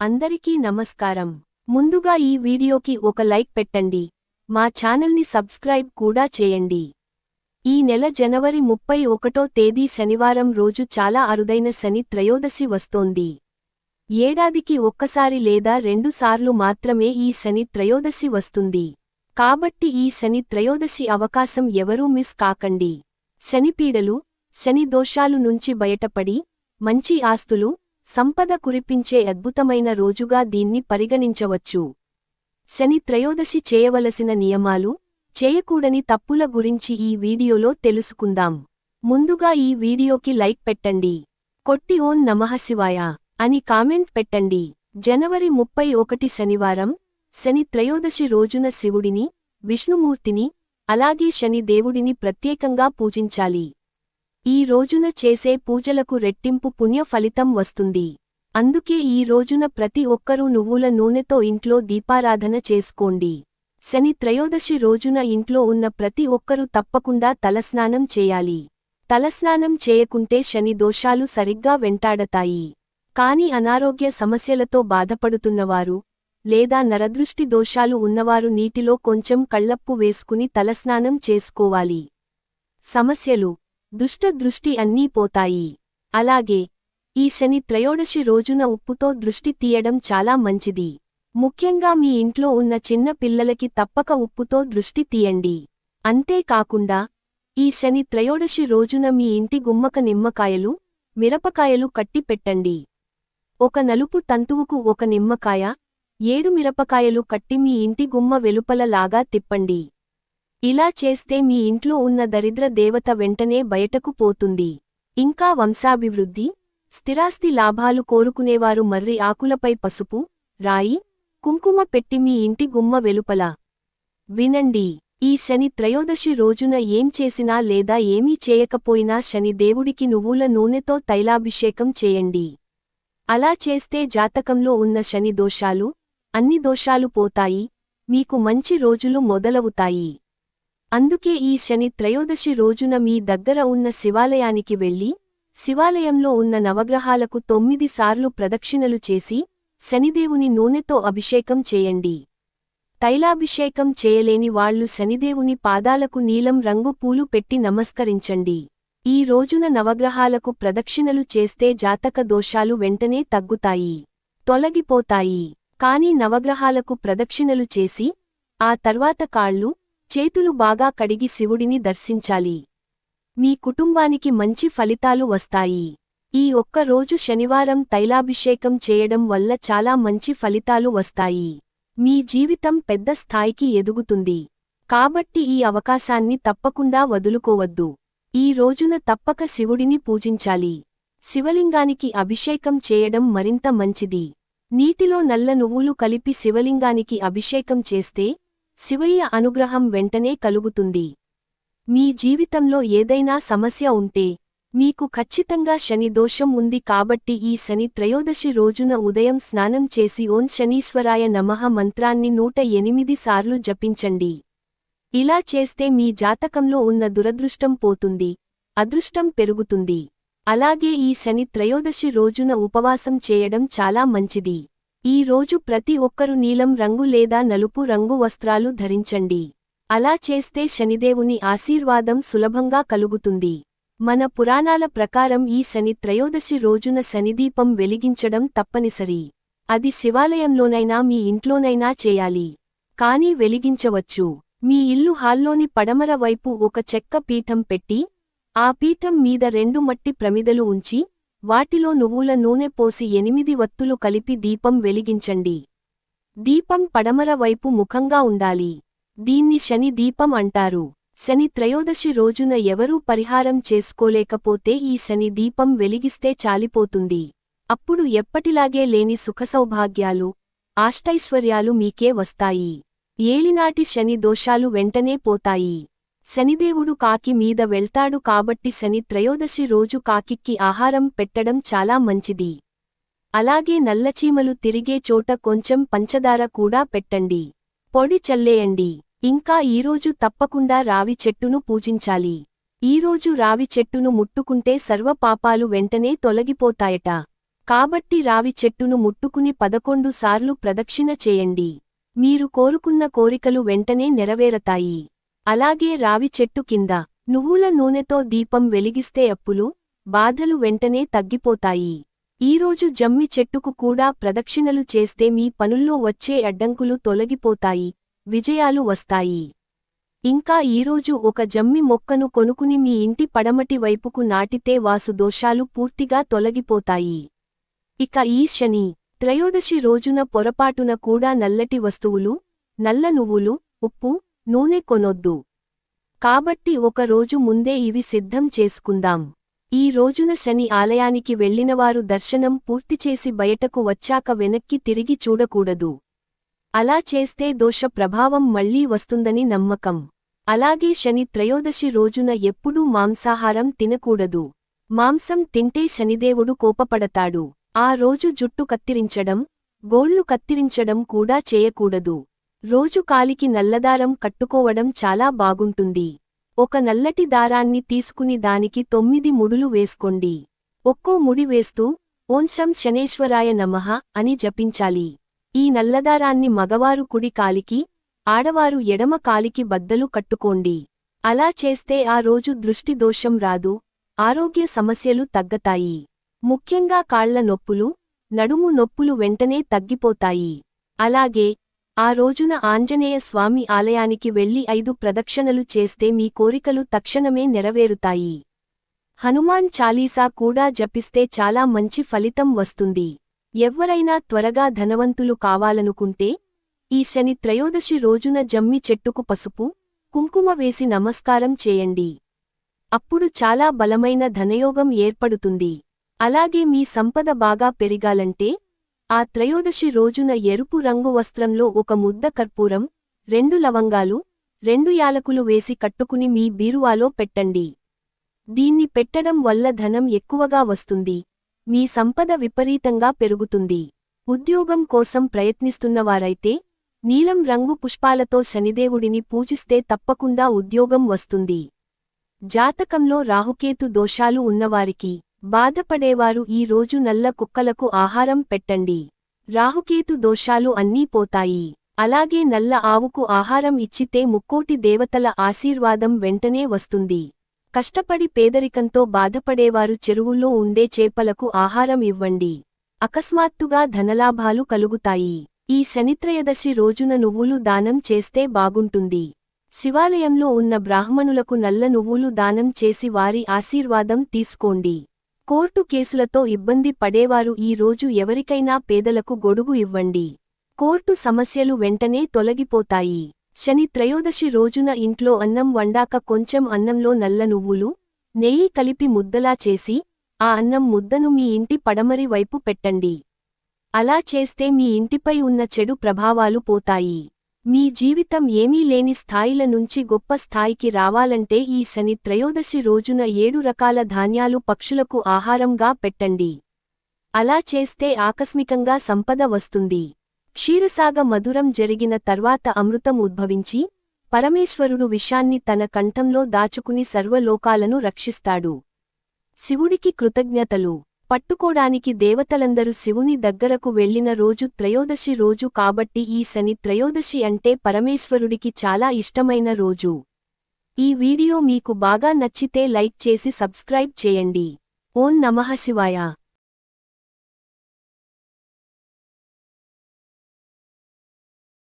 అందరికీ నమస్కారం. ముందుగా ఈ వీడియోకి ఒక లైక్ పెట్టండి. మా ఛానల్ని సబ్స్క్రైబ్ కూడా చేయండి. ఈ నెల జనవరి ముప్పై ఒకటో తేదీ శనివారం రోజు చాలా అరుదైన శని త్రయోదశి వస్తోంది. ఏడాదికి ఒక్కసారి లేదా రెండుసార్లు మాత్రమే ఈ శని త్రయోదశి వస్తుంది. కాబట్టి ఈ శని త్రయోదశి అవకాశం ఎవరూ మిస్ కాకండి. శనిపీడలు శని దోషాలు నుంచి బయటపడి మంచి ఆస్తులు సంపద కురిపించే అద్భుతమైన రోజుగా దీన్ని పరిగణించవచ్చు. శని త్రయోదశి చేయవలసిన నియమాలు చేయకూడని తప్పుల గురించి ఈ వీడియోలో తెలుసుకుందాం. ముందుగా ఈ వీడియోకి లైక్ పెట్టండి. కొట్టి ఓం నమఃశివాయ అని కామెంట్ పెట్టండి. జనవరి ముప్పై ఒకటి శనివారం శని త్రయోదశి రోజున శివుడిని విష్ణుమూర్తిని అలాగే శని దేవుడిని ప్రత్యేకంగా పూజించాలి. ఈ రోజున చేసే పూజలకు రెట్టింపు పుణ్య ఫలితం వస్తుంది. అందుకే ఈ రోజున ప్రతి ఒక్కరూ నువ్వుల నూనెతో ఇంట్లో దీపారాధన చేసుకోండి. శని త్రయోదశి రోజున ఇంట్లో ఉన్న ప్రతి ఒక్కరూ తప్పకుండా తలస్నానం చేయాలి. తలస్నానం చేయకుంటే శని దోషాలు సరిగ్గా వెంటాడతాయి. కాని అనారోగ్య సమస్యలతో బాధపడుతున్నవారు లేదా నరదృష్టి దోషాలు ఉన్నవారు నీటిలో కొంచెం కళ్ళప్పు వేసుకుని తలస్నానం చేసుకోవాలి. సమస్యలు దుష్ట దృష్టి అన్నీ పోతాయి. అలాగే ఈ శని త్రయోదశి రోజున ఉప్పుతో దృష్టి తీయడం చాలా మంచిది. ముఖ్యంగా మీ ఇంట్లో ఉన్న చిన్న పిల్లలకి తప్పక ఉప్పుతో దృష్టి తీయండి. అంతేకాకుండా ఈ శని త్రయోదశి రోజున మీ ఇంటి గుమ్మక నిమ్మకాయలు మిరపకాయలు కట్టి పెట్టండి. ఒక నలుపు తంతువుకు ఒక నిమ్మకాయ ఏడు మిరపకాయలు కట్టి మీ ఇంటి గుమ్మ వెలుపల లాగా తిప్పండి. ఇలా చేస్తే మీ ఇంట్లో ఉన్న దరిద్ర దేవత వెంటనే బయటకు పోతుంది. ఇంకా వంశాభివృద్ధి స్థిరాస్తి లాభాలు కోరుకునేవారు మర్రి ఆకులపై పసుపు రాయి కుంకుమ పెట్టి మీ ఇంటి గుమ్మ వెలుపల. వినండి ఈ శని త్రయోదశి రోజున ఏం చేసినా లేదా ఏమీ చేయకపోయినా శని దేవుడికి నువ్వుల నూనెతో తైలాభిషేకం చేయండి. అలా చేస్తే జాతకంలో ఉన్న శని దోషాలు అన్ని దోషాలు పోతాయి మీకు మంచి రోజులు మొదలవుతాయి. అందుకే ఈ శని త్రయోదశి రోజున మీ దగ్గర ఉన్న శివాలయానికి వెళ్ళి శివాలయంలో ఉన్న నవగ్రహాలకు తొమ్మిది సార్లు ప్రదక్షిణలు చేసి శనిదేవుని నూనెతో అభిషేకం చేయండి. తైలాభిషేకం చేయలేని వాళ్ళు శనిదేవుని పాదాలకు నీలం రంగు పూలు పెట్టి నమస్కరించండి. ఈ రోజున నవగ్రహాలకు ప్రదక్షిణలు చేస్తే జాతక దోషాలు వెంటనే తగ్గుతాయి తొలగిపోతాయి. కాని నవగ్రహాలకు ప్రదక్షిణలు చేసి ఆ తర్వాత కాళ్ళు చేతులు బాగా కడిగి శివుడిని దర్శించాలి. మీ కుటుంబానికి మంచి ఫలితాలు వస్తాయి. ఈ ఒక్క రోజు శనివారం తైలాభిషేకం చేయడం వల్ల చాలా మంచి ఫలితాలు వస్తాయి. మీ జీవితం పెద్ద స్థాయికి ఎదుగుతుంది. కాబట్టి ఈ అవకాశాన్ని తప్పకుండా వదులుకోవద్దు. ఈ రోజున తప్పక శివుడిని పూజించాలి. శివలింగానికి అభిషేకం చేయడం మరింత మంచిది. నీటిలో నల్ల నువ్వులు కలిపి శివలింగానికి అభిషేకం చేస్తే శివయ్య అనుగ్రహం వెంటనే కలుగుతుంది. మీ జీవితంలో ఏదైనా సమస్య ఉంటే మీకు ఖచ్చితంగా శని దోషం ఉంది కాబట్టి ఈ శని త్రయోదశి రోజున ఉదయం స్నానం చేసి ఓం శనీశ్వరాయ నమః మంత్రాన్ని నూట ఎనిమిది సార్లు జపించండి. ఇలా చేస్తే మీ జాతకంలో ఉన్న దురదృష్టం పోతుంది అదృష్టం పెరుగుతుంది. అలాగే ఈ శని త్రయోదశి రోజున ఉపవాసం చేయడం చాలా మంచిది. ఈ రోజు ప్రతి ఒక్కరు నీలం రంగు లేదా నలుపు రంగు వస్త్రాలు ధరించండి. అలా చేస్తే శనిదేవుని ఆశీర్వాదం సులభంగా కలుగుతుంది. మన పురాణాల ప్రకారం ఈ శని త్రయోదశి రోజున శనిదీపం వెలిగించడం తప్పనిసరి. అది శివాలయంలోనైనా మీ ఇంట్లోనైనా చేయాలి. కానీ వెలిగించవచ్చు. మీ ఇల్లు హాల్లోని పడమర వైపు ఒక చెక్క పీఠం పెట్టి ఆ పీఠం మీద రెండు మట్టి ప్రమిదలు ఉంచి వాటిలో నువ్వుల నూనె పోసి ఎనిమిది వత్తులు కలిపి దీపం వెలిగించండి. దీపం పడమర వైపు ముఖంగా ఉండాలి. దీన్ని శని దీపం అంటారు. శని త్రయోదశి రోజున ఎవరూ పరిహారం చేసుకోలేకపోతే ఈ శని దీపం వెలిగిస్తే చాలిపోతుంది. అప్పుడు ఎప్పటిలాగే లేని సుఖసౌభాగ్యాలు ఆష్టైశ్వర్యాలు మీకే వస్తాయి. ఏలినాటి శని దోషాలు వెంటనే పోతాయి. శనిదేవుడు కాకి మీద వెళ్తాడు కాబట్టి శని త్రయోదశి రోజు కాకిక్కి ఆహారం పెట్టడం చాలా మంచిది. అలాగే నల్లచీమలు తిరిగే చోట కొంచెం పంచదార కూడా పెట్టండి. పొడి చల్లేయండి. ఇంకా ఈరోజు తప్పకుండా రావి చెట్టును పూజించాలి. ఈరోజు రావి చెట్టును ముట్టుకుంటే సర్వ పాపాలు వెంటనే తొలగిపోతాయట. కాబట్టి రావి చెట్టును ముట్టుకుని పదకొండు సార్లు ప్రదక్షిణ చేయండి. మీరు కోరుకున్న కోరికలు వెంటనే నెరవేరతాయి. అలాగే రావి చెట్టు కింద నువ్వుల నూనెతో దీపం వెలిగిస్తే అప్పులు బాధలు వెంటనే తగ్గిపోతాయి. ఈరోజు జమ్మి చెట్టుకు కూడా ప్రదక్షిణలు చేస్తే మీ పనుల్లో వచ్చే అడ్డంకులు తొలగిపోతాయి విజయాలు వస్తాయి. ఇంకా ఈరోజు ఒక జమ్మి మొక్కను కొనుకుని మీ ఇంటి పడమటి వైపుకు నాటితే వాసు దోషాలు పూర్తిగా తొలగిపోతాయి. ఇక ఈ శని త్రయోదశి రోజున పొరపాటున కూడా నల్లటి వస్తువులు నల్ల నువ్వులు ఉప్పు నూనె కొనొద్దు. కాబట్టి ఒక రోజు ముందే ఇవి సిద్ధం చేసుకుందాం. ఈ రోజున శని ఆలయానికి వెళ్ళినవారు దర్శనం పూర్తిచేసి బయటకు వచ్చాక వెనక్కి తిరిగి చూడకూడదు. అలా చేస్తే దోష ప్రభావం మళ్ళీ వస్తుందని నమ్మకం. అలాగే శని త్రయోదశి రోజున ఎప్పుడూ మాంసాహారం తినకూడదు. మాంసం తింటే శనిదేవుడు కోపపడతాడు. ఆ రోజు జుట్టు కత్తిరించడం గోళ్ళు కత్తిరించడం కూడా చేయకూడదు. రోజు కాలికి నల్లదారం కట్టుకోవడం చాలా బాగుంటుంది. ఒక నల్లటి దారాన్ని తీసుకుని దానికి తొమ్మిది ముడులు వేసుకోండి. ఒక్కో ముడి వేస్తూ ఓంశం శనేశ్వరాయ నమః అని జపించాలి. ఈ నల్లదారాన్ని మగవారు కుడి కాలికి ఆడవారు ఎడమ కాలికి బద్దలు కట్టుకోండి. అలా చేస్తే ఆ రోజు దృష్టి దోషం రాదు ఆరోగ్య సమస్యలు తగ్గతాయి. ముఖ్యంగా కాళ్ళ నొప్పులు నడుము నొప్పులు వెంటనే తగ్గిపోతాయి. అలాగే ఆ రోజున ఆంజనేయ స్వామి ఆలయానికి వెళ్ళి ఐదు ప్రదక్షిణలు చేస్తే మీ కోరికలు తక్షణమే నెరవేరుతాయి. హనుమాన్ చాలీసా కూడా జపిస్తే చాలా మంచి ఫలితం వస్తుంది. ఎవ్వరైనా త్వరగా ధనవంతులు కావాలనుకుంటే ఈ శని త్రయోదశి రోజున జమ్మి చెట్టుకు పసుపు కుంకుమ వేసి నమస్కారం చేయండి. అప్పుడు చాలా బలమైన ధనయోగం ఏర్పడుతుంది. అలాగే మీ సంపద బాగా పెరిగాలంటే ఆ త్రయోదశి రోజున ఎరుపు రంగు వస్త్రంలో ఒక ముద్ద కర్పూరం రెండు లవంగాలు రెండు యాలకులు వేసి కట్టుకుని మీ బీరువాలో పెట్టండి. దీన్ని పెట్టడం వల్ల ధనం ఎక్కువగా వస్తుంది. మీ సంపద విపరీతంగా పెరుగుతుంది. ఉద్యోగం కోసం ప్రయత్నిస్తున్నవారైతే నీలం రంగు పుష్పాలతో శనిదేవుడిని పూజిస్తే తప్పకుండా ఉద్యోగం వస్తుంది. జాతకంలో రాహుకేతు దోషాలు ఉన్నవారికి బాధపడేవారు ఈ రోజు నల్ల కుక్కలకు ఆహారం పెట్టండి. రాహుకేతు దోషాలు అన్నీ పోతాయి. అలాగే నల్ల ఆవుకు ఆహారం ఇచ్చితే ముక్కోటి దేవతల ఆశీర్వాదం వెంటనే వస్తుంది. కష్టపడి పేదరికంతో బాధపడేవారు చెరువుల్లో ఉండే చేపలకు ఆహారం ఇవ్వండి. అకస్మాత్తుగా ధనలాభాలు కలుగుతాయి. ఈ శనిత్రయదశి రోజున నువ్వులు దానం చేస్తే బాగుంటుంది. శివాలయంలో ఉన్న బ్రాహ్మణులకు నల్ల నువ్వులు దానం చేసి వారి ఆశీర్వాదం తీసుకోండి. కోర్టు కేసులతో ఇబ్బంది పడేవారు ఈ రోజు ఎవరికైనా పేదలకు గొడుగు ఇవ్వండి. కోర్టు సమస్యలు వెంటనే తొలగిపోతాయి. శని త్రయోదశి రోజున ఇంట్లో అన్నం వండాక కొంచెం అన్నంలో నల్ల నువ్వులు నెయ్యి కలిపి ముద్దలా చేసి ఆ అన్నం ముద్దను మీ ఇంటి పడమరి వైపు పెట్టండి. అలా చేస్తే మీ ఇంటిపై ఉన్న చెడు ప్రభావాలు పోతాయి. మీ జీవితం ఏమీ లేని స్థాయిల నుంచి గొప్ప స్థాయికి రావాలంటే ఈ శని త్రయోదశి రోజున ఏడు రకాల ధాన్యాలు పక్షులకు ఆహారంగా పెట్టండి. అలా చేస్తే ఆకస్మికంగా సంపద వస్తుంది. క్షీరసాగ మధురం జరిగిన తర్వాత అమృతం ఉద్భవించి పరమేశ్వరుడు విషాన్ని తన కంఠంలో దాచుకుని సర్వలోకాలను రక్షిస్తాడు. శివుడికి కృతజ్ఞతలు. పట్టుకోడానికి దేవతలందరూ శివుని దగ్గరకు వెళ్ళిన రోజు త్రయోదశి రోజు కాబట్టి ఈ శని త్రయోదశి అంటే పరమేశ్వరుడికి చాలా ఇష్టమైన రోజు. ఈ వీడియో మీకు బాగా నచ్చితే లైక్ చేసి సబ్స్క్రైబ్ చేయండి. ఓం నమః శివాయ.